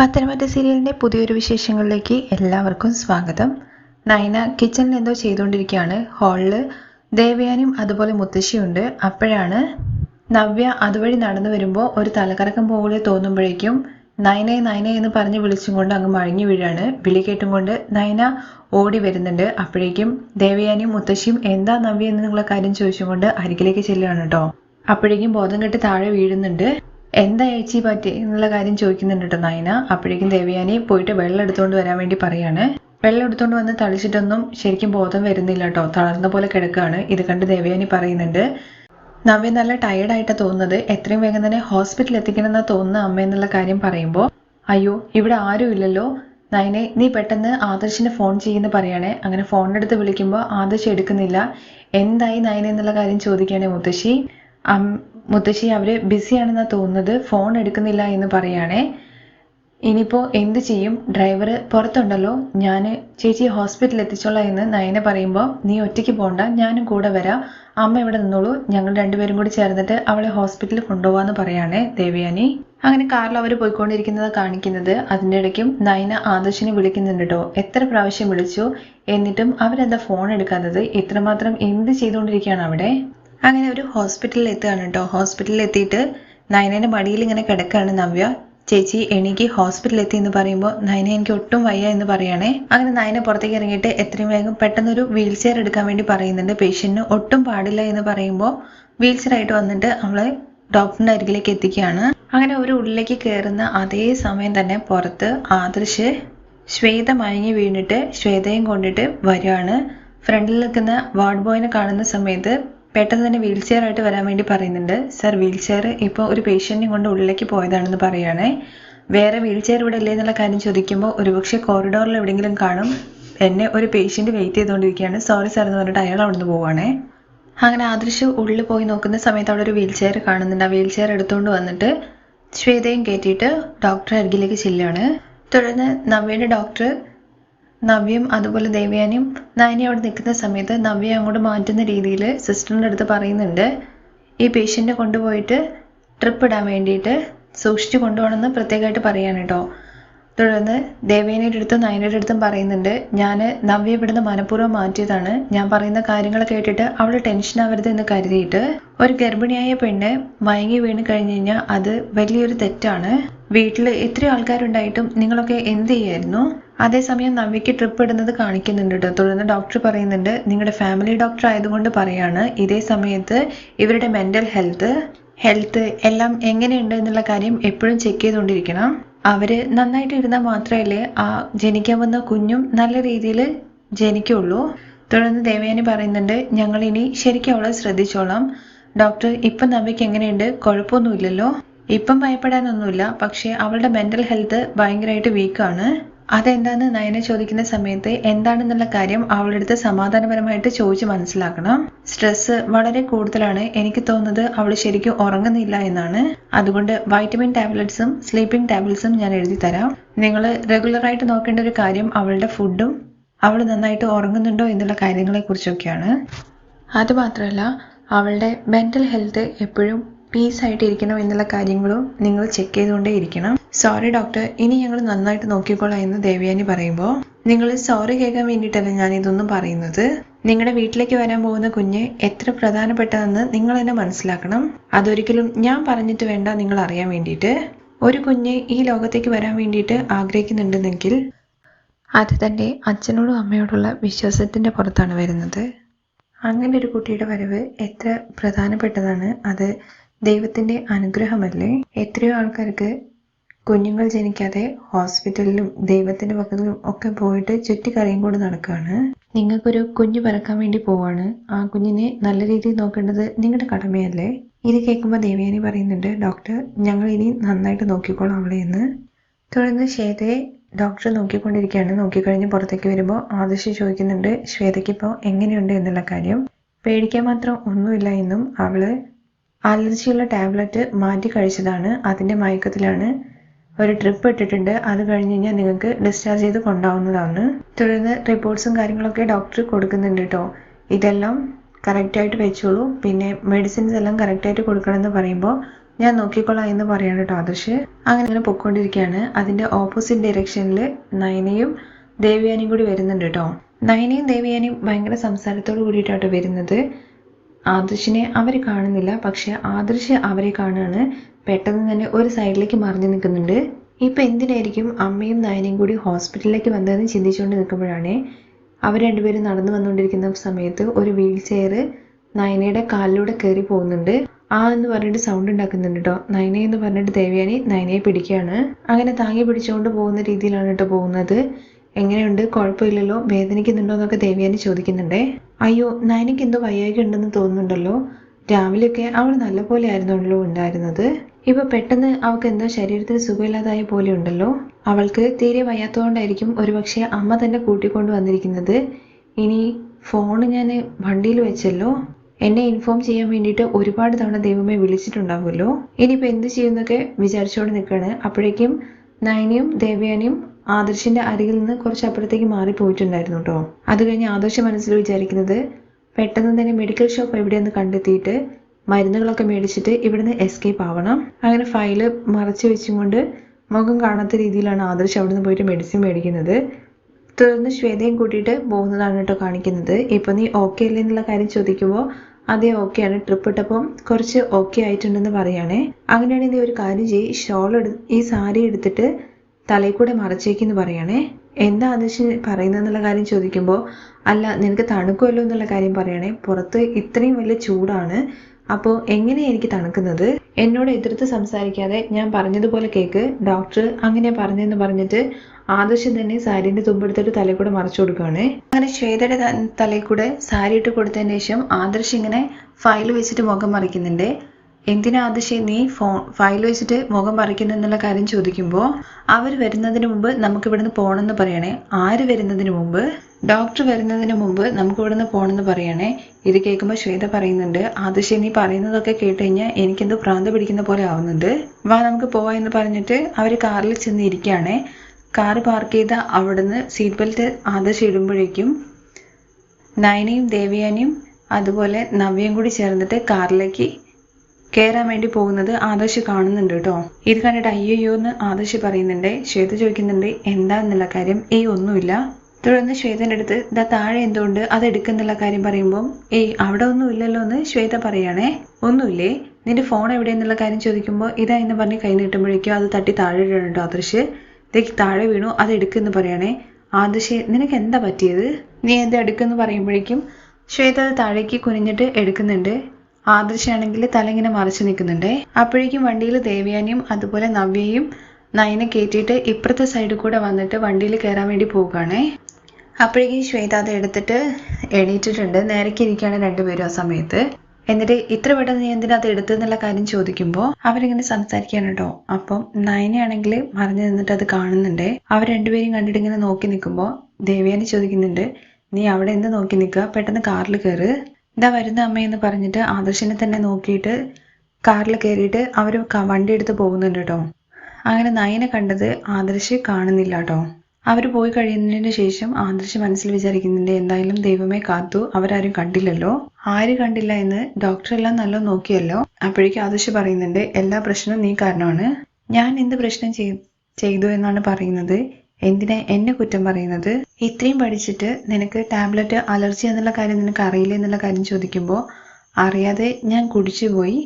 പത്തനംതിട്ട സീരിയലിന്റെ പുതിയൊരു വിശേഷങ്ങളിലേക്ക് എല്ലാവർക്കും സ്വാഗതം. നയന കിച്ചണിൽ എന്തോ ചെയ്തുകൊണ്ടിരിക്കുകയാണ്. ഹാളിൽ ദേവയാനും അതുപോലെ മുത്തശ്ശിയുണ്ട്. അപ്പോഴാണ് നവ്യ അതുവഴി നടന്നു വരുമ്പോൾ ഒരു തലകറക്കം പോലെ തോന്നുമ്പോഴേക്കും നയനെ നയനെ എന്ന് പറഞ്ഞ് വിളിച്ചും കൊണ്ട് അങ്ങ് മഴങ്ങി വീഴാണ്. വിളി കേട്ടും കൊണ്ട് നയന ഓടി വരുന്നുണ്ട്. അപ്പോഴേക്കും ദേവയാനിയും മുത്തശ്ശിയും എന്താ നവ്യ എന്നുള്ള കാര്യം ചോദിച്ചും കൊണ്ട് അരികിലേക്ക് ചെല്ലുകയാണ് കേട്ടോ അപ്പോഴേക്കും ബോധം കെട്ട് താഴെ വീഴുന്നുണ്ട്. എന്താ ഏച്ചി പറ്റി എന്നുള്ള കാര്യം ചോദിക്കുന്നുണ്ട് കേട്ടോ നയന. അപ്പോഴേക്കും ദേവയാനി പോയിട്ട് വെള്ളം എടുത്തുകൊണ്ട് വരാൻ വേണ്ടി പറയാണ്. വെള്ളം എടുത്തുകൊണ്ട് വന്ന് തളിച്ചിട്ടൊന്നും ശരിക്കും ബോധം വരുന്നില്ല കേട്ടോ തളർന്ന പോലെ കിടക്കുകയാണ് ഇത് കണ്ട് ദേവയാനി പറയുന്നുണ്ട്. നവ്യ നല്ല ടയേർഡായിട്ടാണ് തോന്നുന്നത്. എത്രയും വേഗം തന്നെ ഹോസ്പിറ്റലിൽ എത്തിക്കണമെന്നാ തോന്നുന്ന അമ്മ എന്നുള്ള കാര്യം പറയുമ്പോൾ അയ്യോ ഇവിടെ ആരും ഇല്ലല്ലോ. നയനെ നീ പെട്ടെന്ന് ആദർശിന് ഫോൺ ചെയ്യുന്ന പറയണേ. അങ്ങനെ ഫോണെടുത്ത് വിളിക്കുമ്പോൾ ആദർശ് എടുക്കുന്നില്ല. എന്തായി നയന എന്നുള്ള കാര്യം ചോദിക്കുകയാണെ മുത്തശ്ശി. മുത്തശ്ശി അവർ ബിസിയാണെന്നാ തോന്നുന്നത്. ഫോൺ എടുക്കുന്നില്ല എന്ന് പറയുകയാണേ ഇനിയിപ്പോൾ എന്ത് ചെയ്യും? ഡ്രൈവർ പുറത്തുണ്ടല്ലോ. ഞാൻ ചേച്ചി ഹോസ്പിറ്റലിൽ എത്തിച്ചോളാം എന്ന് നയന പറയുമ്പോൾ നീ ഒറ്റയ്ക്ക് പോകണ്ട ഞാനും കൂടെ വരാം. അമ്മ ഇവിടെ നിന്നോളൂ. ഞങ്ങൾ രണ്ടുപേരും കൂടി ചേർന്നിട്ട് അവളെ ഹോസ്പിറ്റലിൽ കൊണ്ടുപോകാന്ന് പറയുകയാണേ ദേവയാനി. അങ്ങനെ കാറിൽ അവർ പോയിക്കൊണ്ടിരിക്കുന്നത് കാണിക്കുന്നത് അതിന്റെ ഇടയ്ക്കും നയന ആദർശിനെ വിളിക്കുന്നുണ്ട് കേട്ടോ എത്ര പ്രാവശ്യം വിളിച്ചു? എന്നിട്ടും അവരെന്താ ഫോൺ എടുക്കാത്തത്? ഇത്രമാത്രം എന്ത് ചെയ്തുകൊണ്ടിരിക്കുകയാണ് അവിടെ? അങ്ങനെ ഒരു ഹോസ്പിറ്റലിൽ എത്തുകയാണ് കേട്ടോ ഹോസ്പിറ്റലിൽ എത്തിയിട്ട് നയനേന്റെ മടിയിൽ ഇങ്ങനെ കിടക്കുകയാണ് നവ്യ. ചേച്ചി എനിക്ക് ഹോസ്പിറ്റലിൽ എത്തി എന്ന് പറയുമ്പോൾ നയന എനിക്ക് ഒട്ടും വയ്യ എന്ന് പറയുകയാണേ അങ്ങനെ നയന പുറത്തേക്ക് ഇറങ്ങിയിട്ട് എത്രയും വേഗം പെട്ടെന്നൊരു വീൽ ചെയർ എടുക്കാൻ വേണ്ടി പറയുന്നുണ്ട്. പേഷ്യന്റിന് ഒട്ടും പാടില്ല എന്ന് പറയുമ്പോൾ വീൽ ചെയർ ആയിട്ട് വന്നിട്ട് അവളെ ഡോക്ടറിന്റെ അരികിലേക്ക് എത്തിക്കുകയാണ്. അങ്ങനെ ഒരു ഉള്ളിലേക്ക് കയറുന്ന അതേ സമയം തന്നെ പുറത്ത് ആദർശ് ശ്വേത മയങ്ങി വീണിട്ട് ശ്വേതയും കൊണ്ടിട്ട് വരികയാണ് ഫ്രണ്ടിൽ നിൽക്കുന്ന വാർഡ് ബോയിനെ കാണുന്ന സമയത്ത് പെട്ടെന്ന് തന്നെ വീൽ ചെയർ ആയിട്ട് വരാൻ വേണ്ടി പറയുന്നുണ്ട്. സർ വീൽ ചെയർ ഇപ്പോൾ ഒരു പേഷ്യന്റിനെ കൊണ്ട് ഉള്ളിലേക്ക് പോയതാണെന്ന് പറയുകയാണേ വേറെ വീൽ ചെയർ ഇവിടെ ഇല്ലേ എന്നുള്ള കാര്യം ചോദിക്കുമ്പോൾ ഒരുപക്ഷെ കോറിഡോറിൽ എവിടെയെങ്കിലും കാണും. എന്നെ ഒരു പേഷ്യന്റ് വെയിറ്റ് ചെയ്തുകൊണ്ടിരിക്കുകയാണ്. സോറി സർ എന്ന് പറഞ്ഞിട്ട് അയാൾ അവിടുന്ന് പോവുകയാണേ. അങ്ങനെ ആദർശ് ഉള്ളിൽ പോയി നോക്കുന്ന സമയത്ത് അവിടെ ഒരു വീൽ ചെയർ കാണുന്നുണ്ട്. ആ വീൽ ചെയർ എടുത്തുകൊണ്ട് വന്നിട്ട് ശ്വേതയും കയറ്റിയിട്ട് ഡോക്ടറെ അരികിലേക്ക് ചെല്ലുകയാണ്. തുടർന്ന് നവ്യയുടെ ഡോക്ടർ നവ്യയും അതുപോലെ ദേവയാനിയും നയനി അവിടെ നിൽക്കുന്ന സമയത്ത് നവ്യ അങ്ങോട്ട് മാറ്റുന്ന രീതിയിൽ സിസ്റ്ററിന്റെ അടുത്ത് പറയുന്നുണ്ട്. ഈ പേഷ്യന്റിനെ കൊണ്ടുപോയിട്ട് ട്രിപ്പ് ഇടാൻ വേണ്ടിയിട്ട് സൂക്ഷിച്ചു കൊണ്ടുപോകണമെന്ന് പ്രത്യേകമായിട്ട് പറയാൻ കേട്ടോ തുടർന്ന് ദേവേനയുടെ അടുത്തും നയനയുടെ അടുത്തും പറയുന്നുണ്ട് ഞാൻ നവ്യ ഇവിടുന്ന് മനഃപൂർവം മാറ്റിയതാണ്. ഞാൻ പറയുന്ന കാര്യങ്ങൾ കേട്ടിട്ട് അവൾ ടെൻഷൻ ആവരുത് എന്ന് കരുതിയിട്ട് ഒരു ഗർഭിണിയായ പെണ്ണ് മയങ്ങി വീണ് കഴിഞ്ഞു കഴിഞ്ഞാൽ അത് വലിയൊരു തെറ്റാണ്. വീട്ടിൽ എത്ര ആൾക്കാരുണ്ടായിട്ടും നിങ്ങളൊക്കെ എന്ത് ചെയ്യായിരുന്നു? അതേസമയം നവ്യക്ക് ട്രിപ്പ് ഇടുന്നത് കാണിക്കുന്നുണ്ട് കേട്ടോ തുടർന്ന് ഡോക്ടർ പറയുന്നുണ്ട് നിങ്ങളുടെ ഫാമിലി ഡോക്ടർ ആയതുകൊണ്ട് പറയാണ്. ഇതേ സമയത്ത് ഇവരുടെ മെന്റൽ ഹെൽത്ത് ഹെൽത്ത് എല്ലാം എങ്ങനെയുണ്ട് എന്നുള്ള കാര്യം എപ്പോഴും ചെക്ക് ചെയ്തുകൊണ്ടിരിക്കണം അവർ നന്നായിട്ട് ഇരുന്നാൽ മാത്രമല്ലേ ആ ജനിക്കാൻ വന്ന കുഞ്ഞും നല്ല രീതിയിൽ ജനിക്കുള്ളൂ. തുടർന്ന് ദേവയാനി പറയുന്നുണ്ട് ഞങ്ങൾ ഇനി ശരിക്കും അവളെ ശ്രദ്ധിച്ചോളാം. ഡോക്ടർ ഇപ്പം നവ്യക്ക് എങ്ങനെയുണ്ട്? കുഴപ്പമൊന്നുമില്ലല്ലോ. ഇപ്പം ഭയപ്പെടാനൊന്നുമില്ല പക്ഷേ അവളുടെ മെന്റൽ ഹെൽത്ത് ഭയങ്കരമായിട്ട് വീക്കാണ്. അതെന്താന്ന് നയന ചോദിക്കുന്ന സമയത്ത് എന്താണെന്നുള്ള കാര്യം അവളുടെ അടുത്ത് സമാധാനപരമായിട്ട് ചോദിച്ച് മനസ്സിലാക്കണം. സ്ട്രെസ് വളരെ കൂടുതലാണ്. എനിക്ക് തോന്നുന്നത് അവൾ ശരിക്കും ഉറങ്ങുന്നില്ല എന്നാണ്. അതുകൊണ്ട് വൈറ്റമിൻ ടാബ്ലറ്റ്സും സ്ലീപ്പിംഗ് ടാബ്ലറ്റ്സും ഞാൻ എഴുതി തരാം. നിങ്ങൾ റെഗുലറായിട്ട് നോക്കേണ്ട ഒരു കാര്യം അവളുടെ ഫുഡും അവൾ നന്നായിട്ട് ഉറങ്ങുന്നുണ്ടോ എന്നുള്ള കാര്യങ്ങളെ കുറിച്ചൊക്കെയാണ് അതുമാത്രമല്ല അവളുടെ മെന്റൽ ഹെൽത്ത് എപ്പോഴും പീസ് ആയിട്ട് ഇരിക്കണം എന്നുള്ള കാര്യങ്ങളും നിങ്ങൾ ചെക്ക് ചെയ്തുകൊണ്ടേ ഇരിക്കണം. സോറി ഡോക്ടർ ഇനി ഞങ്ങൾ നന്നായിട്ട് നോക്കിക്കോളാം എന്ന് ദേവയാനി പറയുമ്പോൾ നിങ്ങൾ സോറി കേൾക്കാൻ വേണ്ടിയിട്ടല്ല ഞാൻ ഇതൊന്നും പറയുന്നത്? നിങ്ങളുടെ വീട്ടിലേക്ക് വരാൻ പോകുന്ന കുഞ്ഞ് എത്ര പ്രധാനപ്പെട്ടതെന്ന് നിങ്ങൾ തന്നെ മനസ്സിലാക്കണം. അതൊരിക്കലും ഞാൻ പറഞ്ഞിട്ട് വേണ്ട നിങ്ങൾ അറിയാൻ വേണ്ടിയിട്ട്. ഒരു കുഞ്ഞ് ഈ ലോകത്തേക്ക് വരാൻ വേണ്ടിയിട്ട് ആഗ്രഹിക്കുന്നുണ്ടെങ്കിൽ അത് തന്റെ അച്ഛനോടും അമ്മയോടുള്ള വിശ്വാസത്തിന്റെ പുറത്താണ് വരുന്നത്. അങ്ങനെ ഒരു കുട്ടിയുടെ വരവ് എത്ര പ്രധാനപ്പെട്ടതാണ്. അത് ദൈവത്തിന്റെ അനുഗ്രഹമല്ലേ? എത്രയോ ആൾക്കാർക്ക് കുഞ്ഞുങ്ങൾ ജനിക്കാതെ ഹോസ്പിറ്റലിലും ദൈവത്തിന്റെ പക്കലും ഒക്കെ പോയിട്ട് ചുറ്റിക്കറിയും കൂടെ നടക്കുകയാണ് നിങ്ങൾക്കൊരു കുഞ്ഞ് പിറക്കാൻ വേണ്ടി പോവാണ്. ആ കുഞ്ഞിനെ നല്ല രീതിയിൽ നോക്കേണ്ടത് നിങ്ങളുടെ കടമയല്ലേ? ഇത് കേൾക്കുമ്പോൾ ദേവയാനി പറയുന്നുണ്ട് ഡോക്ടർ ഞങ്ങൾ ഇനി നന്നായിട്ട് നോക്കിക്കോളാം അവളെ എന്ന്. തുടർന്ന് ശ്വേതയെ ഡോക്ടർ നോക്കിക്കൊണ്ടിരിക്കുകയാണ്. നോക്കിക്കഴിഞ്ഞ് പുറത്തേക്ക് വരുമ്പോൾ ആദർശ് ചോദിക്കുന്നുണ്ട് ശ്വേതയ്ക്ക് ഇപ്പോൾ എങ്ങനെയുണ്ട് എന്നുള്ള കാര്യം? പേടിക്കാൻ മാത്രം ഒന്നുമില്ല എന്നും അവൾ അലർജിയുള്ള ടാബ്ലറ്റ് മാറ്റി കഴിച്ചതാണ്. അതിന്റെ മയക്കത്തിലാണ്. ഒരു ട്രിപ്പ് ഇട്ടിട്ടുണ്ട്. അത് കഴിഞ്ഞ് കഴിഞ്ഞാൽ നിങ്ങൾക്ക് ഡിസ്ചാർജ് ചെയ്ത് കൊണ്ടാവുന്നതാണ്. തുടർന്ന് റിപ്പോർട്ട്സും കാര്യങ്ങളൊക്കെ ഡോക്ടർ കൊടുക്കുന്നുണ്ട് കേട്ടോ. ഇതെല്ലാം കറക്റ്റായിട്ട് വെച്ചോളൂ. പിന്നെ മെഡിസിൻസ് എല്ലാം കറക്റ്റായിട്ട് കൊടുക്കണമെന്ന് പറയുമ്പോൾ ഞാൻ നോക്കിക്കൊള്ളാം എന്ന് പറയാണ് കേട്ടോ ആദർശ്. അങ്ങനെ അങ്ങനെ പൊയ്ക്കൊണ്ടിരിക്കുകയാണ്. അതിന്റെ ഓപ്പോസിറ്റ് ഡയറക്ഷനിൽ നയനയും ദേവിയാനിയും കൂടി വരുന്നുണ്ട് കേട്ടോ. നയനയും ദേവയാനിയും ഭയങ്കര സംസാരത്തോട് കൂടിയിട്ടാണ് വരുന്നത്. ആദർശിനെ അവർ കാണുന്നില്ല. പക്ഷെ ആദർശ് അവരെ കാണുകയാണ് പെട്ടെന്ന് തന്നെ ഒരു സൈഡിലേക്ക് മറിഞ്ഞു നിൽക്കുന്നുണ്ട്. ഇപ്പൊ എന്തിനായിരിക്കും അമ്മയും നയനയും കൂടി ഹോസ്പിറ്റലിലേക്ക് വന്നതെന്ന് ചിന്തിച്ചുകൊണ്ട് നിൽക്കുമ്പോഴാണ് അവർ രണ്ടുപേരും നടന്നു വന്നുകൊണ്ടിരിക്കുന്ന സമയത്ത് ഒരു വീൽ ചെയർ നയനയുടെ കാലിലൂടെ കയറി പോകുന്നുണ്ട്. ആ എന്ന് പറഞ്ഞിട്ട് സൗണ്ട് ഉണ്ടാക്കുന്നുണ്ട് കേട്ടോ. നയന എന്ന് പറഞ്ഞിട്ട് ദേവയാനി നയനയെ പിടിക്കുകയാണ്. അങ്ങനെ താങ്ങി പിടിച്ചുകൊണ്ട് പോകുന്ന രീതിയിലാണ് കേട്ടോ പോകുന്നത്. എങ്ങനെയുണ്ട്? കുഴപ്പമില്ലല്ലോ? വേദനിക്കുന്നുണ്ടോ എന്നൊക്കെ ദേവയാനി ചോദിക്കുന്നുണ്ടേ. അയ്യോ നയനയ്ക്ക് എന്തോ വയ്യായ്ക ഉണ്ടെന്ന് തോന്നുന്നുണ്ടല്ലോ. രാവിലെയൊക്കെ അവൾ നല്ലപോലെ ആയിരുന്നല്ലോ ഉണ്ടായിരുന്നത്. ഇപ്പൊ പെട്ടെന്ന് അവൾക്ക് എന്തോ ശരീരത്തിന് സുഖമില്ലാതായ പോലെ ഉണ്ടല്ലോ. അവൾക്ക് തീരെ വയ്യാത്തതുകൊണ്ടായിരിക്കും ഒരുപക്ഷെ അമ്മ തന്നെ കൂട്ടിക്കൊണ്ട് വന്നിരിക്കുന്നത്. ഇനി ഫോൺ ഞാൻ വണ്ടിയിൽ വെച്ചല്ലോ. എന്നെ ഇൻഫോം ചെയ്യാൻ വേണ്ടിയിട്ട് ഒരുപാട് തവണ ദൈവമേ വിളിച്ചിട്ടുണ്ടാവുമല്ലോ. ഇനിയിപ്പോൾ എന്ത് ചെയ്യുന്നൊക്കെ വിചാരിച്ചുകൊണ്ട് നിൽക്കുകയാണ് അപ്പോഴേക്കും നയനിയും ദേവയാനിയും ആദർശിന്റെ അരികിൽ നിന്ന് കുറച്ച് അപ്പുറത്തേക്ക് മാറിപ്പോയിട്ടുണ്ടായിരുന്നു കേട്ടോ അത് കഴിഞ്ഞ് ആദർശ മനസ്സിൽ വിചാരിക്കുന്നത് പെട്ടെന്ന് തന്നെ മെഡിക്കൽ ഷോപ്പ് എവിടെയെന്ന് കണ്ടെത്തിയിട്ട് മരുന്നുകളൊക്കെ മേടിച്ചിട്ട് ഇവിടുന്ന് എസ്കേപ്പ് ആവണം. അങ്ങനെ ഫയൽ മറച്ചു വെച്ചുകൊണ്ട് മുഖം കാണാത്ത രീതിയിലാണ് ആദർശ് അവിടുന്ന് പോയിട്ട് മെഡിസിൻ മേടിക്കുന്നത്. തുടർന്ന് ശ്വേതയും കൂട്ടിയിട്ട് പോകുന്നതാണ് കേട്ടോ കാണിക്കുന്നത്. ഇപ്പൊ നീ ഓക്കെ അല്ലേ എന്നുള്ള കാര്യം ചോദിക്കുമ്പോൾ അതേ ഓക്കെയാണ് ട്രിപ്പ് ഇട്ടപ്പം കുറച്ച് ഓക്കെ ആയിട്ടുണ്ടെന്ന് പറയുകയാണേ അങ്ങനെയാണെങ്കിൽ നീ ഒരു കാര്യം ചെയ്യ്. ഷോൾ എടു ഈ സാരി എടുത്തിട്ട് തലയിൽ കൂടെ മറച്ചേക്കെന്ന് പറയണേ. എന്താ അനുശ് എന്നുള്ള കാര്യം ചോദിക്കുമ്പോൾ അല്ല നിനക്ക് തണുക്കുമല്ലോ എന്നുള്ള കാര്യം പറയണേ. പുറത്ത് ഇത്രയും വലിയ ചൂടാണ്. അപ്പോൾ എങ്ങനെയാ എനിക്ക് തണുക്കുന്നത്? എന്നോട് എതിർത്ത് സംസാരിക്കാതെ ഞാൻ പറഞ്ഞതുപോലെ കേക്ക്. ഡോക്ടർ അങ്ങനെ പറഞ്ഞെന്ന് പറഞ്ഞിട്ട് ആദർശം തന്നെ സാരിന്റെ തുമ്പെടുത്തിട്ട് തലയിൽ കൂടെ മറച്ചു കൊടുക്കുകയാണ് അങ്ങനെ ശ്വേതയുടെ തലയിൽ കൂടെ സാരി ഇട്ട് കൊടുത്തതിന് ശേഷം ആദർശ് ഇങ്ങനെ ഫയൽ വെച്ചിട്ട് മുഖം മറിക്കുന്നുണ്ട്. എന്തിനാ ആദർശ് നീ ഫോൺ ഫയൽ വെച്ചിട്ട് മുഖം പറിക്കുന്നെന്നുള്ള കാര്യം ചോദിക്കുമ്പോൾ അവർ വരുന്നതിന് മുമ്പ് നമുക്ക് ഇവിടുന്ന് പോകണമെന്ന് പറയണേ. ആര് വരുന്നതിന് മുമ്പ്? ഡോക്ടർ വരുന്നതിന് മുമ്പ് നമുക്ക് ഇവിടുന്ന് പോകണമെന്ന് പറയണേ. ഇത് കേൾക്കുമ്പോൾ ശ്വേത പറയുന്നുണ്ട് ആദർശ് നീ പറയുന്നതൊക്കെ കേട്ട് കഴിഞ്ഞാൽ എനിക്കെന്തോ ഭ്രാന്ത് പിടിക്കുന്ന പോലെ ആവുന്നുണ്ട്. വാ നമുക്ക് പോവാ എന്ന് പറഞ്ഞിട്ട് അവർ കാറിൽ ചെന്ന് ഇരിക്കുകയാണേ. കാറ് പാർക്ക് ചെയ്ത അവിടുന്ന് സീറ്റ് ബെൽറ്റ് ആദർശ് ഇടുമ്പോഴേക്കും നയനയും ദേവയാനിയും അതുപോലെ നവ്യയും കൂടി ചേർന്നിട്ട് കാറിലേക്ക് കയറാൻ വേണ്ടി പോകുന്നത് ആദർശ് കാണുന്നുണ്ട് കേട്ടോ. ഇത് കണ്ടിട്ട് അയ്യോ എന്ന് ആദർശ് പറയുന്നുണ്ട് ശ്വേത ചോദിക്കുന്നുണ്ട് എന്താന്നുള്ള കാര്യം? ഏയ് ഒന്നുമില്ല. തുടർന്ന് ശ്വേതന്റെ അടുത്ത് ഇതാ താഴെ എന്തുകൊണ്ട് അത് എടുക്കുന്നുള്ള കാര്യം പറയുമ്പോൾ ഏയ് അവിടെ ഒന്നും ഇല്ലല്ലോ എന്ന് ശ്വേത പറയണേ. ഒന്നുമില്ലേ? നിന്റെ ഫോൺ എവിടെ എന്നുള്ള കാര്യം ചോദിക്കുമ്പോൾ ഇതാ എന്ന് പറഞ്ഞ് കൈ നീട്ടുമ്പോഴേക്കും അത് തട്ടി താഴെ ഇടണം ആദർശ്. ഇതേക്ക് താഴെ വീണു അത് എടുക്കുമെന്ന് പറയണേ. ആദർശ് നിനക്ക് എന്താ പറ്റിയത്? നീ എന്താ എടുക്കുമെന്ന് പറയുമ്പോഴേക്കും ശ്വേത അത് താഴേക്ക് കുനിഞ്ഞിട്ട് എടുക്കുന്നുണ്ട്. ആദർശാണെങ്കിൽ തലങ്ങനെ മറിച്ചു നിൽക്കുന്നുണ്ട്. അപ്പോഴേക്കും വണ്ടിയിൽ ദേവയാനിയും അതുപോലെ നവ്യയും നയനെ കയറ്റിയിട്ട് ഇപ്പുറത്തെ സൈഡിൽ കൂടെ വന്നിട്ട് വണ്ടിയിൽ കയറാൻ വേണ്ടി പോവുകയാണേ. അപ്പോഴേക്കും ശ്വേത അത് എടുത്തിട്ട് എണീറ്റിട്ടുണ്ട്. നേരേക്ക് ഇരിക്കുകയാണ് രണ്ടുപേരും ആ സമയത്ത്. എന്നിട്ട് ഇത്ര പെട്ടെന്ന് നീ എന്തിനാ അത് എടുത്തെന്നുള്ള കാര്യം ചോദിക്കുമ്പോൾ അവരിങ്ങനെ സംസാരിക്കാണ് കേട്ടോ. അപ്പം നയനയാണെങ്കിൽ മറിഞ്ഞു നിന്നിട്ട് അത് കാണുന്നുണ്ട്. അവർ രണ്ടുപേരും കണ്ടിട്ട് ഇങ്ങനെ നോക്കി നിൽക്കുമ്പോൾ ദേവയാനി ചോദിക്കുന്നുണ്ട് നീ അവിടെ എന്ത് നോക്കി നിൽക്കുക? പെട്ടെന്ന് കാറിൽ കയറ് ഇതാ വരുന്ന അമ്മയെന്ന് പറഞ്ഞിട്ട് ആദർശിനെ തന്നെ നോക്കിയിട്ട് കാറിൽ കയറിയിട്ട് അവർ വണ്ടി എടുത്ത് പോകുന്നുണ്ട് കേട്ടോ. അങ്ങനെ നയനെ കണ്ടത് ആദർശ് കാണുന്നില്ല കേട്ടോ. അവർ പോയി കഴിയുന്നതിന് ശേഷം ആദർശ് മനസ്സിൽ വിചാരിക്കുന്നുണ്ട് എന്തായാലും ദൈവമേ കാത്തു അവരാരും കണ്ടില്ലല്ലോ. ആര് കണ്ടില്ല എന്ന് ഡോക്ടർ എല്ലാം നല്ല നോക്കിയല്ലോ. അപ്പോഴേക്കും ആദർശ് പറയുന്നുണ്ട് എല്ലാ പ്രശ്നവും നീ കാരണമാണ്. ഞാൻ എന്ത് പ്രശ്നം ചെയ്- ചെയ്തു എന്നാണ് പറയുന്നത്? എന്തിനാ എന്നെ കുറ്റം പറയുന്നത്? ഇത്രയും പഠിച്ചിട്ട് നിനക്ക് ടാബ്ലറ്റ് അലർജി എന്നുള്ള കാര്യം നിനക്ക് അറിയില്ല എന്നുള്ള കാര്യം ചോദിക്കുമ്പോൾ അറിയാതെ ഞാൻ കുടിച്ചു പോയി.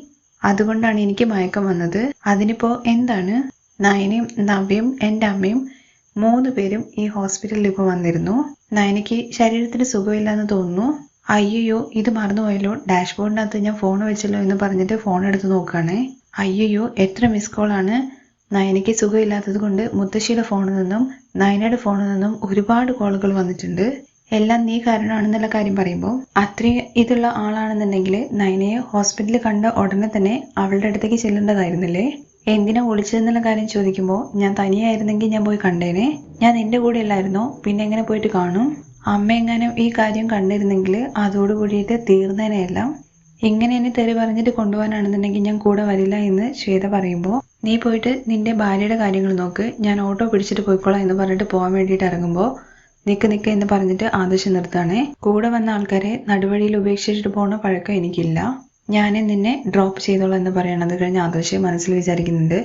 അതുകൊണ്ടാണ് എനിക്ക് മയക്കം വന്നത്. അതിനിപ്പോ എന്താണ്? നയനയും നവ്യയും എന്റെ അമ്മയും മൂന്ന് പേരും ഈ ഹോസ്പിറ്റലിൽ ഇപ്പോൾ വന്നിരുന്നു. നയനയ്ക്ക് ശരീരത്തിന് സുഖമില്ലെന്ന് തോന്നുന്നു. അയ്യോ ഇത് മറന്നുപോയല്ലോ ഡാഷ്ബോർഡിനകത്ത് ഞാൻ ഫോൺ വെച്ചല്ലോ എന്ന് പറഞ്ഞിട്ട് ഫോൺ എടുത്ത് നോക്കുകയാണേ. അയ്യോ എത്ര മിസ് കോളാണ്. നയനയ്ക്ക് സുഖമില്ലാത്തത് കൊണ്ട് മുത്തശ്ശിയുടെ ഫോണിൽ നിന്നും നയനയുടെ ഫോണിൽ നിന്നും ഒരുപാട് കോളുകൾ വന്നിട്ടുണ്ട്. എല്ലാം നീ കാരണമാണെന്നുള്ള കാര്യം പറയുമ്പോൾ അത്രയും ഇതുള്ള ആളാണെന്നുണ്ടെങ്കിൽ നയനയെ ഹോസ്പിറ്റലിൽ കണ്ട ഉടനെ തന്നെ അവളുടെ അടുത്തേക്ക് ചെല്ലേണ്ടതായിരുന്നില്ലേ? എന്തിനാ വിളിച്ചതെന്നുള്ള കാര്യം ചോദിക്കുമ്പോൾ ഞാൻ തനിയായിരുന്നെങ്കിൽ ഞാൻ പോയി കണ്ടേനെ. ഞാൻ നിന്റെ കൂടെ അല്ലായിരുന്നോ? പിന്നെ എങ്ങനെ പോയിട്ട് കാണും? അമ്മ എങ്ങാനും ഈ കാര്യം കണ്ടിരുന്നെങ്കിൽ അതോടുകൂടിയിട്ട് തീർന്നേനെയെല്ലാം ഇങ്ങനെ എന്നെ തെറി പറഞ്ഞിട്ട് കൊണ്ടുപോകാനാണെന്നുണ്ടെങ്കിൽ ഞാൻ കൂടെ വരില്ല എന്ന് ശ്വേത പറയുമ്പോൾ നീ പോയിട്ട് നിന്റെ ഭാര്യയുടെ കാര്യങ്ങൾ നോക്ക്. ഞാൻ ഓട്ടോ പിടിച്ചിട്ട് പോയിക്കോളാം എന്ന് പറഞ്ഞിട്ട് പോകാൻ വേണ്ടിയിട്ട് ഇറങ്ങുമ്പോൾ നിക്ക് നിക്ക് എന്ന് പറഞ്ഞിട്ട് ആദർശം നിർത്താണേ കൂടെ വന്ന ആൾക്കാരെ നടുവഴിയിൽ ഉപേക്ഷിച്ചിട്ട് പോകുന്ന പഴക്കം എനിക്കില്ല. ഞാൻ നിന്നെ ഡ്രോപ്പ് ചെയ്തോളാം എന്ന് പറയണത് കഴിഞ്ഞ് ആദർശ് മനസ്സിൽ വിചാരിക്കുന്നുണ്ട്.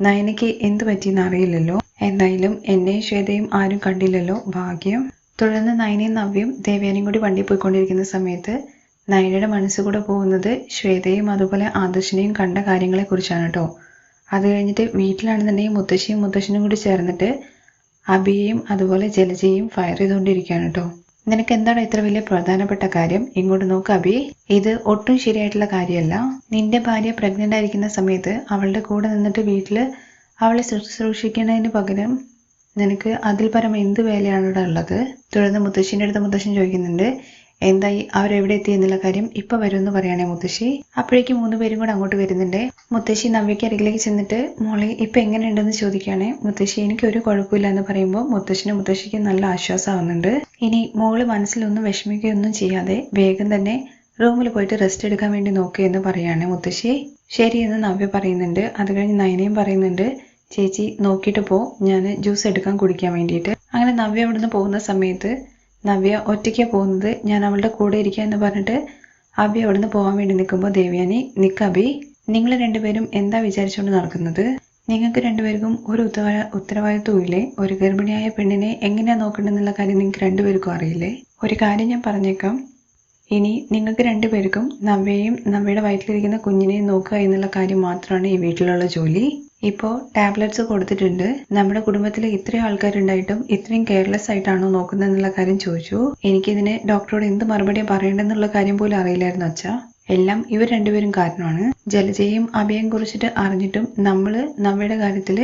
നയനയ്ക്ക് എന്ത് പറ്റിയെന്ന് അറിയില്ലല്ലോ. എന്തായാലും എന്നെയും ശ്വേതയും ആരും കണ്ടില്ലല്ലോ. ഭാഗ്യം. തുടർന്ന് നയനയും നവ്യം ദേവയാനിയും കൂടി വണ്ടി പോയിക്കൊണ്ടിരിക്കുന്ന സമയത്ത് നയനയുടെ മനസ്സുകൂടെ പോകുന്നത് ശ്വേതയും അതുപോലെ ആദർശിനെയും കണ്ട കാര്യങ്ങളെ കുറിച്ചാണ് കേട്ടോ അത് കഴിഞ്ഞിട്ട് വീട്ടിലാണെന്നുണ്ടെങ്കിൽ മുത്തശ്ശിയും മുത്തശ്ശനും കൂടി ചേർന്നിട്ട് അബിയെയും അതുപോലെ ജലജയും ഫയർ ചെയ്തുകൊണ്ടിരിക്കുകയാണ് കേട്ടോ നിനക്ക് എന്താണ് ഇത്ര വലിയ പ്രധാനപ്പെട്ട കാര്യം? ഇങ്ങോട്ട് നോക്ക് അബി. ഇത് ഒട്ടും ശരിയായിട്ടുള്ള കാര്യമല്ല. നിന്റെ ഭാര്യ പ്രഗ്നന്റ് ആയിരിക്കുന്ന സമയത്ത് അവളുടെ കൂടെ നിന്നിട്ട് വീട്ടിൽ അവളെ ശുശ്രൂഷിക്കുന്നതിന് പകരം നിനക്ക് അതിൽ പരം എന്ത് വേലയാണ് ഇവിടെ ഉള്ളത്? തുടർന്ന് മുത്തശ്ശിന്റെ അടുത്ത് മുത്തശ്ശൻ ചോദിക്കുന്നുണ്ട് എന്തായി? അവരെവിടെ എത്തി എന്നുള്ള കാര്യം ഇപ്പൊ വരുമെന്ന് പറയണേ മുത്തശ്ശി. അപ്പോഴേക്കും മൂന്ന് പേരും കൂടെ അങ്ങോട്ട് വരുന്നുണ്ട്. മുത്തശ്ശി നവ്യയ്ക്ക് അരികിലേക്ക് ചെന്നിട്ട് മോളെ ഇപ്പൊ എങ്ങനെയുണ്ടെന്ന് ചോദിക്കുകയാണെ? മുത്തശ്ശി എനിക്ക് ഒരു കുഴപ്പമില്ല എന്ന് പറയുമ്പോൾ മുത്തശ്ശിനും മുത്തശ്ശിക്ക് നല്ല ആശ്വാസമാവുന്നുണ്ട്. ഇനി മോൾ മനസ്സിലൊന്നും വിഷമിക്കുകയൊന്നും ചെയ്യാതെ വേഗം തന്നെ റൂമിൽ പോയിട്ട് റെസ്റ്റ് എടുക്കാൻ വേണ്ടി നോക്കുക എന്ന് പറയാണ് മുത്തശ്ശി. ശരി എന്ന് നവ്യ പറയുന്നുണ്ട്. അത് കഴിഞ്ഞ് നയനയും പറയുന്നുണ്ട് ചേച്ചി നോക്കിയിട്ട് പോ. ഞാൻ ജ്യൂസ് എടുക്കാൻ കുടിക്കാൻ വേണ്ടിയിട്ട്. അങ്ങനെ നവ്യ അവിടുന്ന് പോകുന്ന സമയത്ത് നവ്യ ഒറ്റയ്ക്ക് പോകുന്നത്. ഞാൻ അവളുടെ കൂടെ ഇരിക്കുക എന്ന് പറഞ്ഞിട്ട് അബി അവിടുന്ന് പോകാൻ വേണ്ടി നിൽക്കുമ്പോൾ ദേവ്യാനി നിക്ക് അബി നിങ്ങൾ രണ്ടുപേരും എന്താ വിചാരിച്ചുകൊണ്ട് നടക്കുന്നത്? നിങ്ങൾക്ക് രണ്ടുപേർക്കും ഒരു ഉത്തരവാ ഉത്തരവാദിത്വം ഇല്ലേ? ഒരു ഗർഭിണിയായ പെണ്ണിനെ എങ്ങനെയാ നോക്കേണ്ടതെന്നുള്ള കാര്യം നിങ്ങൾക്ക് രണ്ടുപേർക്കും അറിയില്ലേ? ഒരു കാര്യം ഞാൻ പറഞ്ഞേക്കാം. ഇനി നിങ്ങൾക്ക് രണ്ടുപേർക്കും നവ്യയും നവ്യയുടെ വയറ്റിലിരിക്കുന്ന കുഞ്ഞിനെയും നോക്കുക എന്നുള്ള കാര്യം മാത്രമാണ് ഈ വീട്ടിലുള്ള ജോലി. ഇപ്പോൾ ടാബ്ലറ്റ്സ് കൊടുത്തിട്ടുണ്ട്. നമ്മുടെ കുടുംബത്തിൽ ഇത്രയും ആൾക്കാരുണ്ടായിട്ടും ഇത്രയും കെയർലെസ് ആയിട്ടാണോ നോക്കുന്നത് എന്നുള്ള കാര്യം ചോദിച്ചു. എനിക്കിതിന് ഡോക്ടറോട് എന്ത് മറുപടി പറയേണ്ടെന്നുള്ള കാര്യം പോലും അറിയില്ലായിരുന്നു അച്ഛാ. എല്ലാം ഇവർ രണ്ടുപേരും കാരണമാണ്. ജലജയും അഭയം കുറിച്ചിട്ട് അറിഞ്ഞിട്ടും നമ്മൾ നമ്മുടെ കാര്യത്തിൽ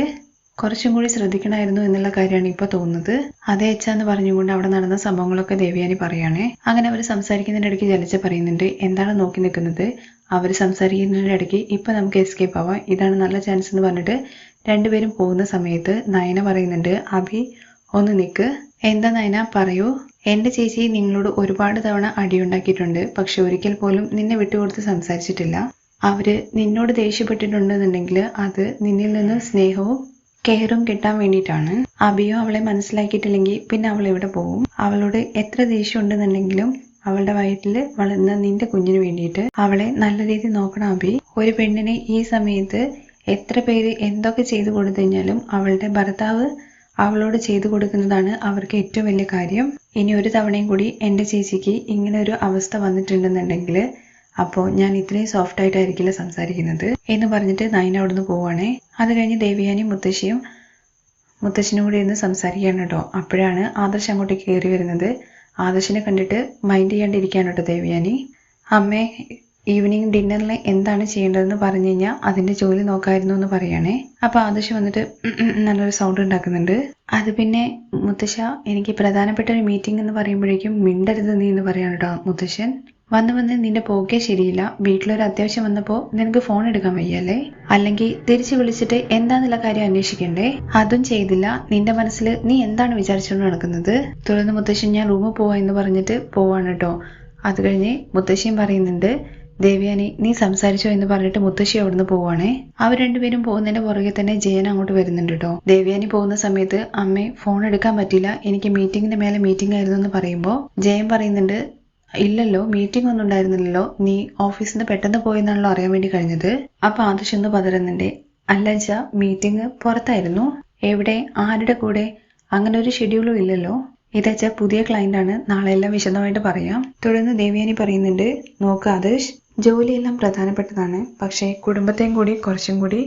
കുറച്ചും കൂടി ശ്രദ്ധിക്കണമായിരുന്നു എന്നുള്ള കാര്യമാണ് ഇപ്പൊ തോന്നുന്നത്. അതേ അച്ഛാന്ന് പറഞ്ഞുകൊണ്ട് അവിടെ നടന്ന സംഭവങ്ങളൊക്കെ ദേവിയാനി പറയുകയാണേ അങ്ങനെ അവർ സംസാരിക്കുന്നതിന്റെ ഇടയ്ക്ക് ജലജ പറയുന്നുണ്ട് എന്താണ് നോക്കി നിൽക്കുന്നത്? അവർ സംസാരിക്കുന്നതിന്റെ ഇടയ്ക്ക് ഇപ്പം നമുക്ക് എസ്കേപ്പ് ആവാം. ഇതാണ് നല്ല ചാൻസ് എന്ന് പറഞ്ഞിട്ട് രണ്ടുപേരും പോകുന്ന സമയത്ത് നയന പറയുന്നുണ്ട് അഭി ഒന്ന് നിൽക്ക് എന്താ നയന? പറയൂ. എന്റെ ചേച്ചി നിങ്ങളോട് ഒരുപാട് തവണ അടിയുണ്ടാക്കിയിട്ടുണ്ട്. പക്ഷെ ഒരിക്കൽ പോലും നിന്നെ വിട്ടുകൊടുത്ത് സംസാരിച്ചിട്ടില്ല. അവർ നിന്നോട് ദേഷ്യപ്പെട്ടിട്ടുണ്ടെന്നുണ്ടെങ്കിൽ അത് നിന്നിൽ നിന്ന് സ്നേഹവും കെയറും കിട്ടാൻ വേണ്ടിയിട്ടാണ്. അബിയോ അവളെ മനസ്സിലാക്കിയിട്ടില്ലെങ്കിൽ പിന്നെ അവൾ എവിടെ പോകും? അവളോട് എത്ര ദേഷ്യം ഉണ്ടെന്നുണ്ടെങ്കിലും അവളുടെ വയറ്റിൽ വളർന്ന നിന്റെ കുഞ്ഞിന് വേണ്ടിയിട്ട് അവളെ നല്ല രീതിയിൽ നോക്കണം അഭി ഒരു പെണ്ണിനെ ഈ സമയത്ത് എത്ര പേര് എന്തൊക്കെ ചെയ്തു കൊടുത്തു കഴിഞ്ഞാലും അവളുടെ ഭർത്താവ് അവളോട് ചെയ്തു കൊടുക്കുന്നതാണ് അവർക്ക് ഏറ്റവും വലിയ കാര്യം. ഇനി ഒരു തവണയും കൂടി എന്റെ ചേച്ചിക്ക് ഇങ്ങനെ ഒരു അവസ്ഥ വന്നിട്ടുണ്ടെന്നുണ്ടെങ്കിൽ അപ്പോൾ ഞാൻ ഇത്രയും സോഫ്റ്റ് ആയിട്ടായിരിക്കില്ല സംസാരിക്കുന്നത് എന്ന് പറഞ്ഞിട്ട് നയന അവിടുന്ന് പോവാണേ അത് കഴിഞ്ഞ് ദേവിയാനിയും മുത്തശ്ശിയും മുത്തശ്ശനും കൂടി ഇരുന്ന് സംസാരിക്കുകയാണ് കേട്ടോ. അപ്പോഴാണ് ആദർശ് അങ്ങോട്ട് കയറി വരുന്നത്. ആദർശിനെ കണ്ടിട്ട് മൈൻഡ് ചെയ്യാണ്ടിരിക്കാൻ കേട്ടോ ദേവയാനി അമ്മേ ഈവനിങ് ഡിന്നറിൽ എന്താണ് ചെയ്യേണ്ടതെന്ന് പറഞ്ഞു കഴിഞ്ഞാൽ അതിന്റെ ജോലി നോക്കായിരുന്നു എന്ന് പറയണേ. അപ്പൊ ആദർശ് വന്നിട്ട് നല്ലൊരു സൗണ്ട് ഉണ്ടാക്കുന്നുണ്ട്. അത് പിന്നെ മുത്തശ്ശ എനിക്ക് പ്രധാനപ്പെട്ട ഒരു മീറ്റിംഗ് എന്ന് പറയുമ്പോഴേക്കും മിണ്ടരുത് നീ എന്ന് പറയാണ് കേട്ടോ മുത്തശ്ശൻ. വന്ന് വന്ന് നിന്റെ പോക്കേ ശരിയില്ല. വീട്ടിലൊരു അത്യാവശ്യം വന്നപ്പോ നിനക്ക് ഫോൺ എടുക്കാൻ വയ്യല്ലേ? അല്ലെങ്കിൽ തിരിച്ചു വിളിച്ചിട്ട് എന്താന്നുള്ള കാര്യം അന്വേഷിക്കണ്ടേ? അതും ചെയ്തില്ല. നിന്റെ മനസ്സിൽ നീ എന്താണ് വിചാരിച്ചുകൊണ്ട് നടക്കുന്നത്? തുടർന്ന് മുത്തശ്ശൻ ഞാൻ റൂമിൽ പോവാ എന്ന് പറഞ്ഞിട്ട് പോവാണ് കേട്ടോ അത് കഴിഞ്ഞ് മുത്തശ്ശിയും പറയുന്നുണ്ട് ദേവ്യാനി നീ സംസാരിച്ചോ എന്ന് പറഞ്ഞിട്ട് മുത്തശ്ശി അവിടുന്ന് പോവാണേ. അവർ രണ്ടുപേരും പോകുന്നതിന്റെ പുറകെ തന്നെ ജയൻ അങ്ങോട്ട് വരുന്നുണ്ട് കേട്ടോ ദേവ്യാനി പോകുന്ന സമയത്ത് അമ്മേ ഫോൺ എടുക്കാൻ പറ്റില്ല എനിക്ക് മീറ്റിംഗിന്റെ മേലെ മീറ്റിംഗ് ആയിരുന്നു എന്ന് പറയുമ്പോൾ ജയൻ പറയുന്നുണ്ട് ഇല്ലല്ലോ മീറ്റിംഗ് ഒന്നും ഉണ്ടായിരുന്നില്ലല്ലോ. നീ ഓഫീസിൽ നിന്ന് പെട്ടെന്ന് പോയെന്നാണല്ലോ അറിയാൻ വേണ്ടി കഴിഞ്ഞത്. അപ്പൊ അത് ചെന്ന് പതറുന്നുണ്ട്. അല്ല മീറ്റിംഗ് പുറത്തായിരുന്നു. എവിടെ? ആരുടെ കൂടെ? അങ്ങനെ ഒരു ഷെഡ്യൂളും ഇല്ലല്ലോ. ഇതച്ച പുതിയ ആണ്. നാളെ എല്ലാം വിശദമായിട്ട് പറയാം. തുടർന്ന് ദേവയാനി പറയുന്നുണ്ട് നോക്ക് ആദർശ് ജോലിയെല്ലാം പ്രധാനപ്പെട്ടതാണ്. പക്ഷേ കുടുംബത്തെയും കൂടി കുറച്ചും കൂടി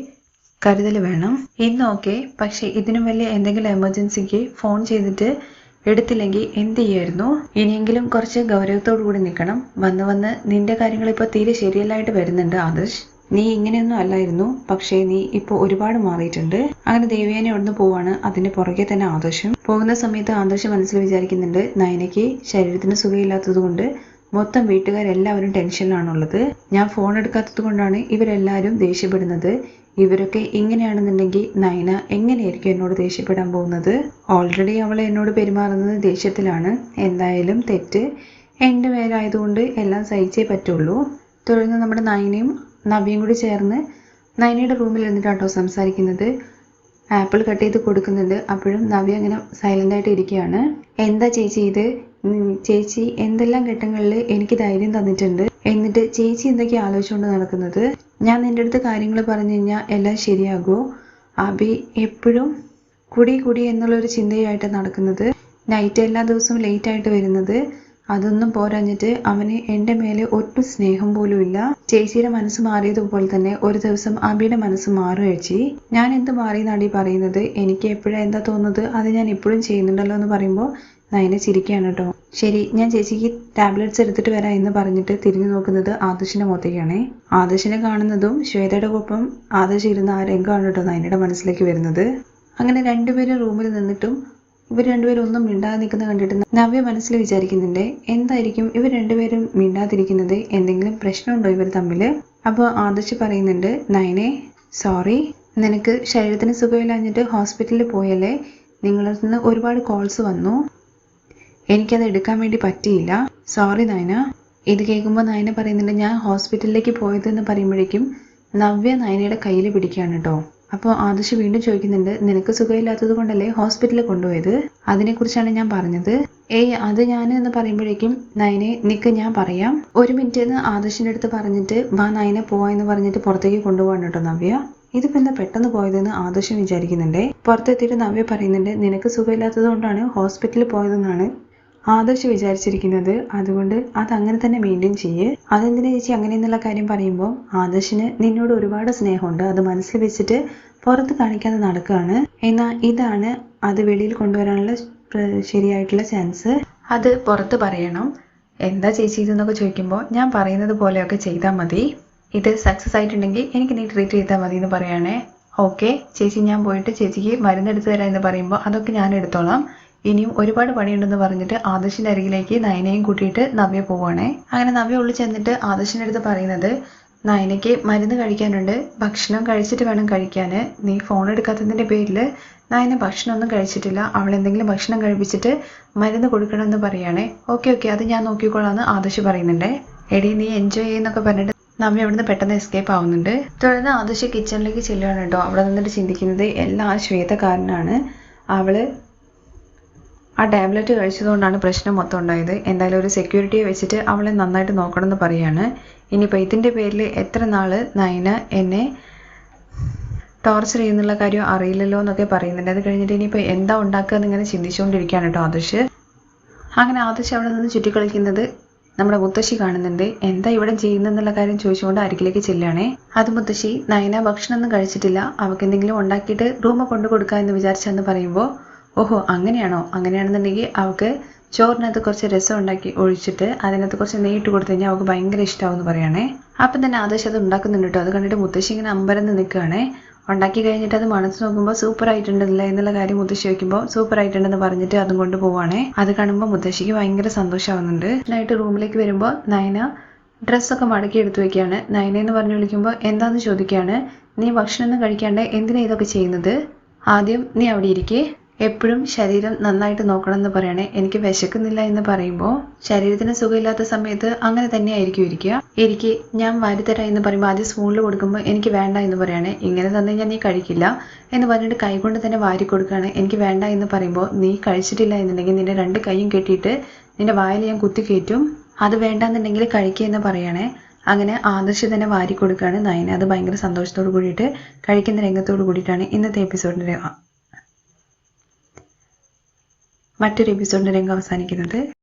കരുതൽ വേണം. ഇന്ന് ഓക്കെ പക്ഷെ ഇതിനും വലിയ എന്തെങ്കിലും എമർജൻസിക്ക് ഫോൺ ചെയ്തിട്ട് എടുത്തില്ലെങ്കിൽ എന്ത് ചെയ്യായിരുന്നു? ഇനിയെങ്കിലും കുറച്ച് ഗൗരവത്തോടു കൂടി നിൽക്കണം. വന്ന് വന്ന് നിന്റെ കാര്യങ്ങൾ ഇപ്പോൾ തീരെ ശരിയല്ലായിട്ട് വരുന്നുണ്ട് ആദർശ്. നീ ഇങ്ങനെയൊന്നും അല്ലായിരുന്നു. പക്ഷേ നീ ഇപ്പോൾ ഒരുപാട് മാറിയിട്ടുണ്ട്. അങ്ങനെ ദേവിയാനെ അവിടുന്ന് പോവാണ്. അതിന്റെ പുറകെ തന്നെ ആദർശം. പോകുന്ന സമയത്ത് ആദർശം മനസ്സിൽ വിചാരിക്കുന്നുണ്ട് നയനയ്ക്ക് ശരീരത്തിന് സുഖമില്ലാത്തതുകൊണ്ട് മൊത്തം വീട്ടുകാരെല്ലാവരും ടെൻഷനിലാണുള്ളത്. ഞാൻ ഫോൺ എടുക്കാത്തത് കൊണ്ടാണ് ഇവരെല്ലാവരും ദേഷ്യപ്പെടുന്നത്. ഇവരൊക്കെ ഇങ്ങനെയാണെന്നുണ്ടെങ്കിൽ നയന എങ്ങനെയായിരിക്കും എന്നോട് ദേഷ്യപ്പെടാൻ പോകുന്നത്? ഓൾറെഡി അവൾ എന്നോട് പെരുമാറുന്നത് ദേഷ്യത്തിലാണ്. എന്തായാലും തെറ്റ്. എന്റെ മേലായതുകൊണ്ട് എല്ലാം സഹിച്ചേ പറ്റുള്ളൂ. തുടർന്ന് നമ്മുടെ നയനയും നവ്യയും കൂടി ചേർന്ന് നയനയുടെ റൂമിൽ ഇരുന്നിട്ടാട്ടോ സംസാരിക്കുന്നത്. ആപ്പിൾ കട്ട് ചെയ്ത് കൊടുക്കുന്നുണ്ട്. അപ്പോഴും നവ്യ അങ്ങനെ സൈലന്റ് ആയിട്ട് ഇരിക്കുകയാണ്. എന്താ ചേച്ചി ഇത്? ചേച്ചി എന്തെല്ലാം ഘട്ടങ്ങളിൽ എനിക്ക് ധൈര്യം തന്നിട്ടുണ്ട്? എന്നിട്ട് ചേച്ചി എന്തൊക്കെ ആലോചിച്ചുകൊണ്ട് നടക്കുന്നത്? ഞാൻ നിന്റെ അടുത്ത് കാര്യങ്ങൾ പറഞ്ഞു കഴിഞ്ഞാൽ എല്ലാം ശരിയാകൂ. അബി എപ്പോഴും കുടി കുടി എന്നുള്ളൊരു ചിന്തയായിട്ട് നടക്കുന്നത്. നൈറ്റ് എല്ലാ ദിവസവും ലേറ്റ് ആയിട്ട് വരുന്നത്. അതൊന്നും പോരാഞ്ഞിട്ട് അവന് എന്റെ മേലെ ഒട്ടും സ്നേഹം പോലും ഇല്ല. ചേച്ചിയുടെ മനസ്സ് മാറിയതുപോലെ തന്നെ ഒരു ദിവസം അബിയുടെ മനസ്സ് മാറും ചേച്ചി. ഞാൻ എന്ത് മാറിയെന്നാണ് നടി പറയുന്നത്? എനിക്ക് എപ്പോഴാ എന്താ തോന്നുന്നത്? അത് ഞാൻ ഇപ്പോഴും ചെയ്യുന്നുണ്ടല്ലോ എന്ന് പറയുമ്പോൾ നയന ചിരിക്കുകയാണ് കേട്ടോ. ശരി ഞാൻ ചേച്ചിക്ക് ടാബ്ലറ്റ്സ് എടുത്തിട്ട് വരാം എന്ന് പറഞ്ഞിട്ട് തിരിഞ്ഞു നോക്കുന്നത് ആദർശിന്റെ മുഖത്തേക്കാണേ. ആദർശിനെ കാണുന്നതും ശ്വേതയുടെ ഒപ്പം ആദർശ് ഇരുന്ന ആ രംഗമാണ് കേട്ടോ നയനയുടെ മനസ്സിലേക്ക് വരുന്നത്. അങ്ങനെ രണ്ടുപേരും റൂമിൽ നിന്നിട്ടും ഇവർ രണ്ടുപേരും ഒന്നും മിണ്ടാതെ നിൽക്കുന്ന കണ്ടിട്ട് നവ്യ മനസ്സിൽ വിചാരിക്കുന്നുണ്ട് എന്തായിരിക്കും ഇവർ രണ്ടുപേരും മിണ്ടാതിരിക്കുന്നത്? എന്തെങ്കിലും പ്രശ്നമുണ്ടോ ഇവർ തമ്മിൽ അപ്പോൾ ആദർശ് പറയുന്നുണ്ട് നയനെ സോറി നിനക്ക് ശരീരത്തിന് സുഖമില്ലാഞ്ഞിട്ട് ഹോസ്പിറ്റലിൽ പോയല്ലേ? നിങ്ങളിൽ നിന്ന് ഒരുപാട് കോൾസ് വന്നു. എനിക്കത് എടുക്കാൻ വേണ്ടി പറ്റിയില്ല. സോറി നയന. ഇത് കേൾക്കുമ്പോൾ നയന പറയുന്നുണ്ട് ഞാൻ ഹോസ്പിറ്റലിലേക്ക് പോയതെന്ന് പറയുമ്പോഴേക്കും നവ്യ നയനയുടെ കയ്യിൽ പിടിക്കുകയാണ് കേട്ടോ അപ്പോൾ ആദർശ് വീണ്ടും ചോദിക്കുന്നുണ്ട് നിനക്ക് സുഖമില്ലാത്തത് കൊണ്ടല്ലേ ഹോസ്പിറ്റലിൽ കൊണ്ടുപോയത്? അതിനെക്കുറിച്ചാണ് ഞാൻ പറഞ്ഞത്. ഏയ് അത് ഞാൻ എന്ന് പറയുമ്പോഴേക്കും നയനെ നിക്ക് ഞാൻ പറയാം. ഒരു മിനിറ്റ് എന്ന് ആദർശിന്റെ അടുത്ത് പറഞ്ഞിട്ട് വാ നയനെ പോവാ എന്ന് പറഞ്ഞിട്ട് പുറത്തേക്ക് കൊണ്ടുപോകാണ് കേട്ടോ നവ്യ. ഇതിപ്പോ എന്താ പെട്ടെന്ന് പോയതെന്ന് ആദർശം വിചാരിക്കുന്നുണ്ടേ. പുറത്തെത്തിയിട്ട് നവ്യ പറയുന്നുണ്ട് നിനക്ക് സുഖമില്ലാത്തത് കൊണ്ടാണ് ഹോസ്പിറ്റലിൽ പോയതെന്നാണ്. ആദർശ് വിചാരിച്ചിരിക്കുന്നത് അതുകൊണ്ട് അത് അങ്ങനെ തന്നെ മെയിന്റെയിൻ ചെയ്യേ. അതെന്തിനു ചേച്ചി അങ്ങനെ എന്നുള്ള കാര്യം പറയുമ്പോൾ ആദർശിന് നിന്നോട് ഒരുപാട് സ്നേഹമുണ്ട്. അത് മനസ്സിൽ വെച്ചിട്ട് പുറത്ത് കാണിക്കാതെ നടക്കുകയാണ് എന്നാൽ ഇതാണ് അത് വെളിയിൽ കൊണ്ടുവരാനുള്ള ശരിയായിട്ടുള്ള ചാൻസ്. അത് പുറത്ത് പറയണം. എന്താ ചേച്ചി ഇതെന്നൊക്കെ ചോദിക്കുമ്പോൾ ഞാൻ പറയുന്നത് പോലെയൊക്കെ ചെയ്താൽ മതി. ഇത് സക്സസ് ആയിട്ടുണ്ടെങ്കിൽ എനിക്ക് നീ ട്രീറ്റ് ചെയ്താൽ മതി എന്ന് പറയുകയാണേ. ഓക്കെ ചേച്ചി ഞാൻ പോയിട്ട് ചേച്ചിക്ക് മരുന്നെടുത്ത് തരാം എന്ന് പറയുമ്പോൾ അതൊക്കെ ഞാൻ എടുത്തോളാം. ഇനിയും ഒരുപാട് പണിയുണ്ടെന്ന് പറഞ്ഞിട്ട് ആദർശിന്റെ അരികിലേക്ക് നയനയും കൂട്ടിയിട്ട് നവ്യ പോവുകയാണേ അങ്ങനെ നവ്യ ഉള്ളിൽ ചെന്നിട്ട് ആദർശിന്റെ അടുത്ത് പറയുന്നത് നയനയ്ക്ക് മരുന്ന് കഴിക്കാനുണ്ട് ഭക്ഷണം കഴിച്ചിട്ട് വേണം കഴിക്കാൻ നീ ഫോൺ എടുക്കാത്തതിന്റെ പേരിൽ നയന ഭക്ഷണമൊന്നും കഴിച്ചിട്ടില്ല. അവൾ എന്തെങ്കിലും ഭക്ഷണം കഴിപ്പിച്ചിട്ട് മരുന്ന് കൊടുക്കണമെന്ന് പറയുകയാണേ ഓക്കെ ഓക്കെ അത് ഞാൻ നോക്കിക്കോളാന്ന് ആദർശ് പറയുന്നുണ്ട്. എടി നീ എൻജോയ് ചെയ്യുന്നൊക്കെ പറഞ്ഞിട്ട് നമ്മ അവിടുന്ന് പെട്ടെന്ന് എസ്കേപ്പ് ആവുന്നുണ്ട്. തുടർന്ന് ആദർശ് കിച്ചണിലേക്ക് ചെല്ലുകയാണ് കേട്ടോ. അവിടെ നിന്നിട്ട് ചിന്തിക്കുന്നത് എല്ലാം ആ ശ്വേത അവൾ ആ ടാബ്ലറ്റ് കഴിച്ചതുകൊണ്ടാണ് പ്രശ്നം മൊത്തം ഉണ്ടായത്. എന്തായാലും ഒരു സെക്യൂരിറ്റിയെ വെച്ചിട്ട് അവളെ നന്നായിട്ട് നോക്കണം എന്ന് പറയാണ്. ഇനിയിപ്പോൾ ഇതിന്റെ പേരിൽ എത്ര നാൾ നയന എന്നെ ടോർച്ചർ ചെയ്യുന്നുള്ള കാര്യം അറിയില്ലല്ലോ എന്നൊക്കെ പറയുന്നുണ്ട്. അത് കഴിഞ്ഞിട്ട് ഇനിയിപ്പോൾ എന്താ ഉണ്ടാക്കുക എന്നിങ്ങനെ ചിന്തിച്ചുകൊണ്ടിരിക്കുകയാണ് കേട്ടോ ആദർശ്. അങ്ങനെ ആദർശ് അവിടെ നിന്ന് ചുറ്റിക്കളിക്കുന്നത് നമ്മുടെ മുത്തശ്ശി കാണുന്നുണ്ട്. എന്താ ഇവിടെ ചെയ്യുന്നെന്നുള്ള കാര്യം ചോദിച്ചുകൊണ്ട് അരികിലേക്ക് ചെല്ലുകയാണേ. അത് മുത്തശ്ശി നയന ഭക്ഷണമൊന്നും കഴിച്ചിട്ടില്ല. അവൾക്ക് എന്തെങ്കിലും ഉണ്ടാക്കിയിട്ട് റൂമ് കൊണ്ടു കൊടുക്കുക എന്ന് വിചാരിച്ചെന്ന് പറയുമ്പോൾ ഓഹോ അങ്ങനെയാണോ? അങ്ങനെയാണെന്നുണ്ടെങ്കിൽ അവൾക്ക് ചോറിനകത്ത് കുറച്ച് രസം ഉണ്ടാക്കി ഒഴിച്ചിട്ട് അതിനകത്ത് കുറച്ച് നെയ്യിട്ട് കൊടുത്തു കഴിഞ്ഞാൽ അവൾക്ക് ഭയങ്കര ഇഷ്ടമാവെന്ന് പറയണേ അപ്പം തന്നെ ആദേശം അത് ഉണ്ടാക്കുന്നുണ്ട് കേട്ടോ. അത് കണ്ടിട്ട് മുത്തശ്ശി ഇങ്ങനെ അമ്പരന്ന് നിൽക്കുകയാണേ. ഉണ്ടാക്കി കഴിഞ്ഞിട്ട് അത് മണത്ത് നോക്കുമ്പോൾ സൂപ്പർ ആയിട്ടുണ്ടല്ലേ എന്നുള്ള കാര്യം മുത്തശ്ശി വയ്ക്കുമ്പോൾ സൂപ്പർ ആയിട്ടുണ്ടെന്ന് പറഞ്ഞിട്ട് അതും കൊണ്ട് പോവാണേ അത് കാണുമ്പോൾ മുത്തശ്ശിക്ക് ഭയങ്കര സന്തോഷമാവുന്നുണ്ട്. നൈറ്റ് റൂമിലേക്ക് വരുമ്പോൾ നയന ഡ്രസ്സൊക്കെ മടക്കി എടുത്തു വെക്കുകയാണ്. നയന എന്ന് പറഞ്ഞു വിളിക്കുമ്പോൾ എന്താന്ന് ചോദിക്കുകയാണ്? നീ ഭക്ഷണമൊന്നും കഴിക്കാണ്ട് എന്തിനാ ഇതൊക്കെ ചെയ്യുന്നത്? ആദ്യം നീ അവിടെ ഇരിക്കേ. എപ്പോഴും ശരീരം നന്നായിട്ട് നോക്കണം എന്ന് പറയണേ. എനിക്ക് വിശക്കുന്നില്ല എന്ന് പറയുമ്പോൾ ശരീരത്തിന് സുഖമില്ലാത്ത സമയത്ത് അങ്ങനെ തന്നെയായിരിക്കും ഇരിക്കുക. എനിക്ക് ഞാൻ വാരിത്തരാം എന്ന് പറയുമ്പോൾ ആദ്യം സ്പൂണിൽ കൊടുക്കുമ്പോൾ എനിക്ക് വേണ്ട എന്ന് പറയണേ. ഇങ്ങനെ തന്നെ ഞാൻ നീ കഴിക്കില്ല എന്ന് പറഞ്ഞിട്ട് കൈകൊണ്ട് തന്നെ വാരി കൊടുക്കുകയാണ്. എനിക്ക് വേണ്ട എന്ന് പറയുമ്പോൾ നീ കഴിച്ചിട്ടില്ല എന്നുണ്ടെങ്കിൽ നിന്റെ രണ്ട് കൈയും കെട്ടിയിട്ട് നിന്റെ വായിൽ ഞാൻ കുത്തി കയറ്റും. അത് വേണ്ടാന്നുണ്ടെങ്കിൽ കഴിക്കുക എന്ന് പറയണേ. അങ്ങനെ ആദർശ് തന്നെ വാരി കൊടുക്കുകയാണ്. നയന അത് ഭയങ്കര സന്തോഷത്തോട് കൂടിയിട്ട് കഴിക്കുന്ന രംഗത്തോട് കൂടിയിട്ടാണ് ഇന്നത്തെ എപ്പിസോഡിന്റെ മറ്റൊരു എപ്പിസോഡിന്റെ രംഗം അവസാനിക്കുന്നത്.